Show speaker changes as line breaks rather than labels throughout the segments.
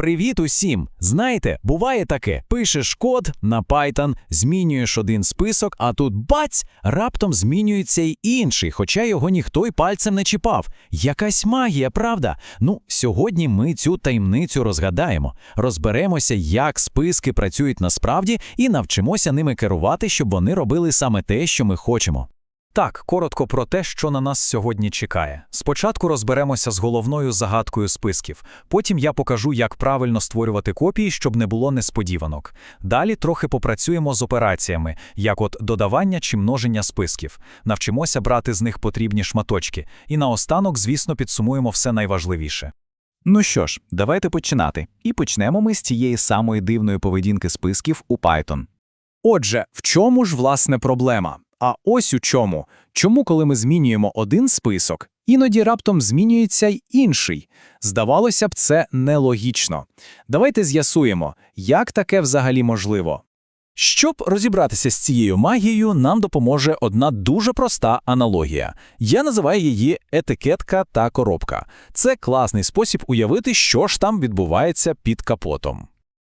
Привіт усім! Знаєте, буває таке: пишеш код на Python, змінюєш один список, а тут бац! Раптом змінюється й інший, хоча його ніхто й пальцем не чіпав. Якась магія, правда? Ну, сьогодні ми цю таємницю розгадаємо, розберемося, як списки працюють насправді, і навчимося ними керувати, щоб вони робили саме те, що ми хочемо.
Так, коротко про те, що на нас сьогодні чекає. Спочатку розберемося з головною загадкою списків. Потім я покажу, як правильно створювати копії, щоб не було несподіванок. Далі трохи попрацюємо з операціями, як от додавання чи множення списків. Навчимося брати з них потрібні шматочки. І наостанок, звісно, підсумуємо все найважливіше.
Ну що ж, давайте починати. І почнемо ми з цієї самої дивної поведінки списків у Python. Отже, в чому ж власне проблема? А ось у чому. Чому, коли ми змінюємо один список, іноді раптом змінюється й інший? Здавалося б, це нелогічно. Давайте з'ясуємо, як таке взагалі можливо.
Щоб розібратися з цією магією, нам допоможе одна дуже проста аналогія. Я називаю її етикетка та коробка. Це класний спосіб уявити, що ж там відбувається під капотом.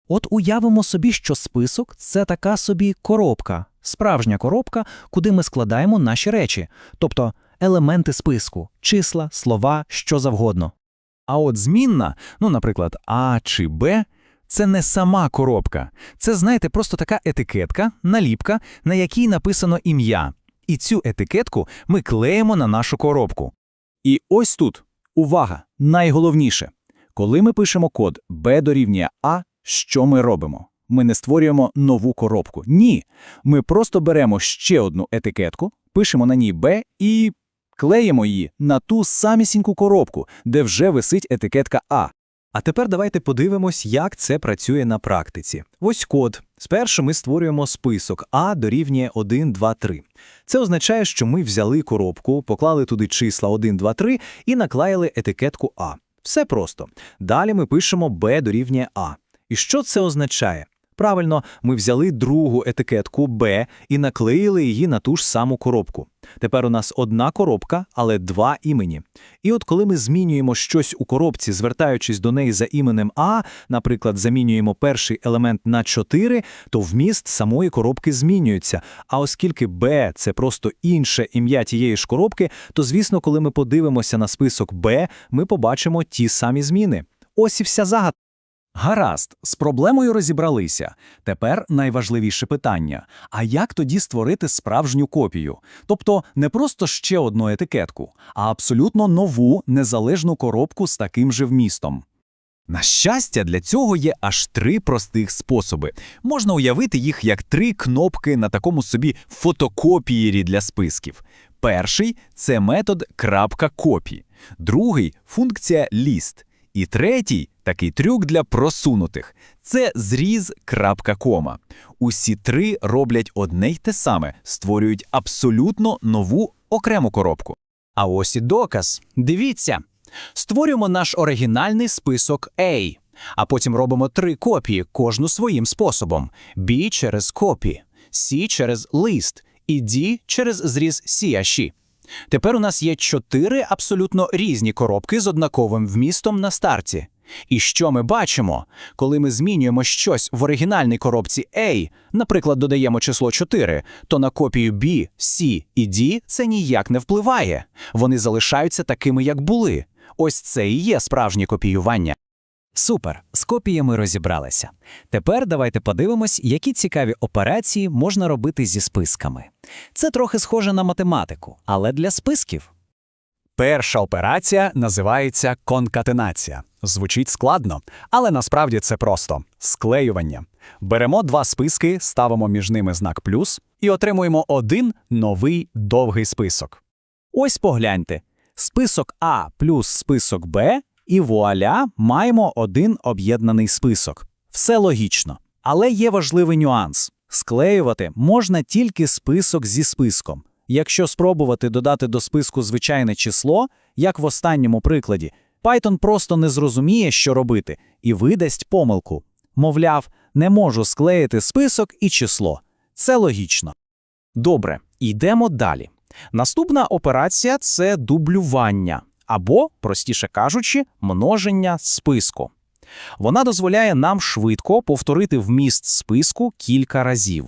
От уявимо собі, що список це така собі коробка, справжня коробка, куди ми складаємо наші речі, тобто елементи списку, числа, слова, що завгодно.
А от змінна, ну, наприклад, А чи Б, це не сама коробка. Це, знаєте, просто така етикетка, наліпка, на якій написано ім'я. І цю етикетку ми клеїмо на нашу коробку.
І ось тут, увага, найголовніше. Коли ми пишемо код B дорівнює А, що ми робимо? Ми не створюємо нову коробку. Ні. Ми просто беремо ще одну етикетку, пишемо на ній B і клеїмо її на ту самісіньку коробку, де вже висить етикетка А.
А тепер давайте подивимось, як це працює на практиці. Ось код. Спершу ми створюємо список А дорівнює 1, 2, 3. Це означає, що ми взяли коробку, поклали туди числа 1, 2, 3 і наклеїли етикетку А. Все просто. Далі ми пишемо Б дорівнює А. І що це означає? Правильно, ми взяли другу етикетку Б і наклеїли її на ту ж саму коробку. Тепер у нас одна коробка, але два імені. І от коли ми змінюємо щось у коробці, звертаючись до неї за іменем А, наприклад, замінюємо перший елемент на 4, то вміст самої коробки змінюється. А оскільки Б це просто інше ім'я тієї ж коробки, то звісно, коли ми подивимося на список Б, ми побачимо ті самі зміни. Ось і вся загадка.
Гаразд, з проблемою розібралися. Тепер найважливіше питання: а як тоді створити справжню копію? Тобто не просто ще одну етикетку, а абсолютно нову незалежну коробку з таким же вмістом. На щастя, для цього є аж три простих способи. Можна уявити їх як три кнопки на такому собі фотокопієрі для списків. Перший це метод крапка копі, другий функція ліст. І третій такий трюк для просунутих це зріз крапка кома. Усі три роблять одне й те саме, створюють абсолютно нову окрему коробку.
А ось і доказ. Дивіться. Створюємо наш оригінальний список A, а потім робимо три копії, кожну своїм способом: B через копі, C через лист і D через зріз сіаші. Тепер у нас є чотири абсолютно різні коробки з однаковим вмістом на старті. І що ми бачимо, коли ми змінюємо щось в оригінальній коробці A, наприклад, додаємо число 4, то на копію B, C і D це ніяк не впливає. Вони залишаються такими, як були. Ось це і є справжнє копіювання.
Супер, з копіями розібралися. Тепер давайте подивимось, які цікаві операції можна робити зі списками. Це трохи схоже на математику, але для списків.
Перша операція називається конкатенація. Звучить складно, але насправді це просто склеювання. Беремо два списки, ставимо між ними знак плюс і отримуємо один новий довгий список.
Ось погляньте: список А плюс список Б, і вуаля маємо один об'єднаний список. Все логічно. Але є важливий нюанс: склеювати можна тільки список зі списком. Якщо спробувати додати до списку звичайне число, як в останньому прикладі, Python просто не зрозуміє, що робити, і видасть помилку. Мовляв, не можу склеїти список і число. Це логічно. Добре, йдемо далі. Наступна операція це дублювання або, простіше кажучи, множення списку. Вона дозволяє нам швидко повторити вміст списку кілька разів.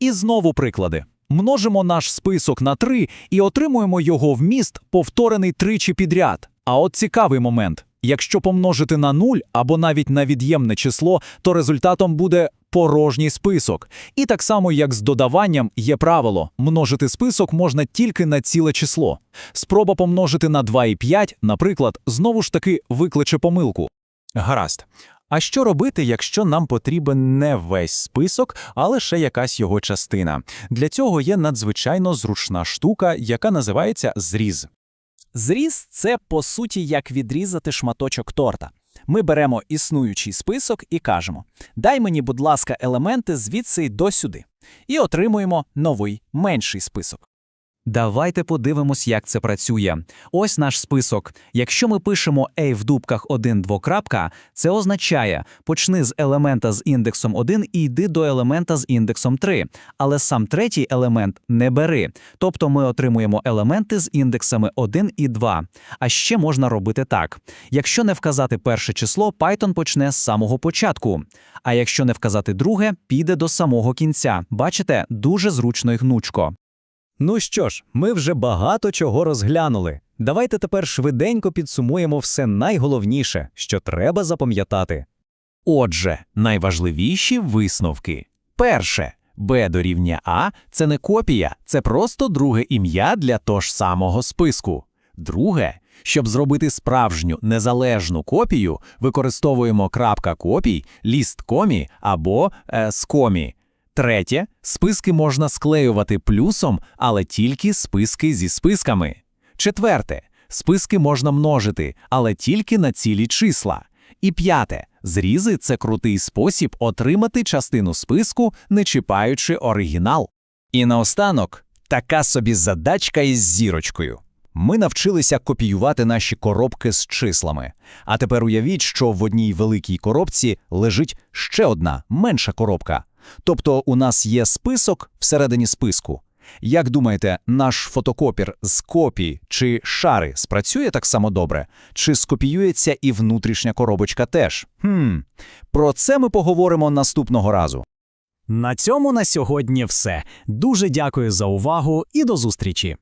І знову приклади. Множимо наш список на 3 і отримуємо його вміст, повторений тричі підряд. А от цікавий момент. Якщо помножити на 0 або навіть на від'ємне число, то результатом буде порожній список. І так само, як з додаванням, є правило – множити список можна тільки на ціле число. Спроба помножити на 2,5, наприклад, знову ж таки викличе помилку.
Гаразд. А що робити, якщо нам потрібен не весь список, а лише якась його частина? Для цього є надзвичайно зручна штука, яка називається зріз.
Зріз це по суті як відрізати шматочок торта. Ми беремо існуючий список і кажемо: дай мені, будь ласка, елементи звідси й до сюди. І отримуємо новий менший список. Давайте подивимось, як це працює. Ось наш список. Якщо ми пишемо A в дужках 1 двокрапка, це означає почни з елемента з індексом 1 і йди до елемента з індексом 3. Але сам третій елемент не бери. Тобто ми отримуємо елементи з індексами 1 і 2. А ще можна робити так. Якщо не вказати перше число, Python почне з самого початку. А якщо не вказати друге, піде до самого кінця. Бачите, дуже зручно і гнучко.
Ну що ж, ми вже багато чого розглянули. Давайте тепер швиденько підсумуємо все найголовніше, що треба запам'ятати.
Отже, найважливіші висновки. Перше. B дорівнює А – це не копія, це просто друге ім'я для того ж самого списку. Друге, щоб зробити справжню незалежну копію, використовуємо крапка копій, ліст комі або е, скомі. Третє, списки можна склеювати плюсом, але тільки списки зі списками. Четверте, списки можна множити, але тільки на цілі числа. І п'яте, зрізи це крутий спосіб отримати частину списку, не чіпаючи оригінал.
І наостанок така собі задачка із зірочкою. Ми навчилися копіювати наші коробки з числами. А тепер уявіть, що в одній великій коробці лежить ще одна менша коробка. Тобто у нас є список всередині списку. Як думаєте, наш фотокопір з копії чи шари спрацює так само добре? Чи скопіюється і внутрішня коробочка теж? Хм, про це ми поговоримо наступного разу.
На цьому на сьогодні все. Дуже дякую за увагу і до зустрічі.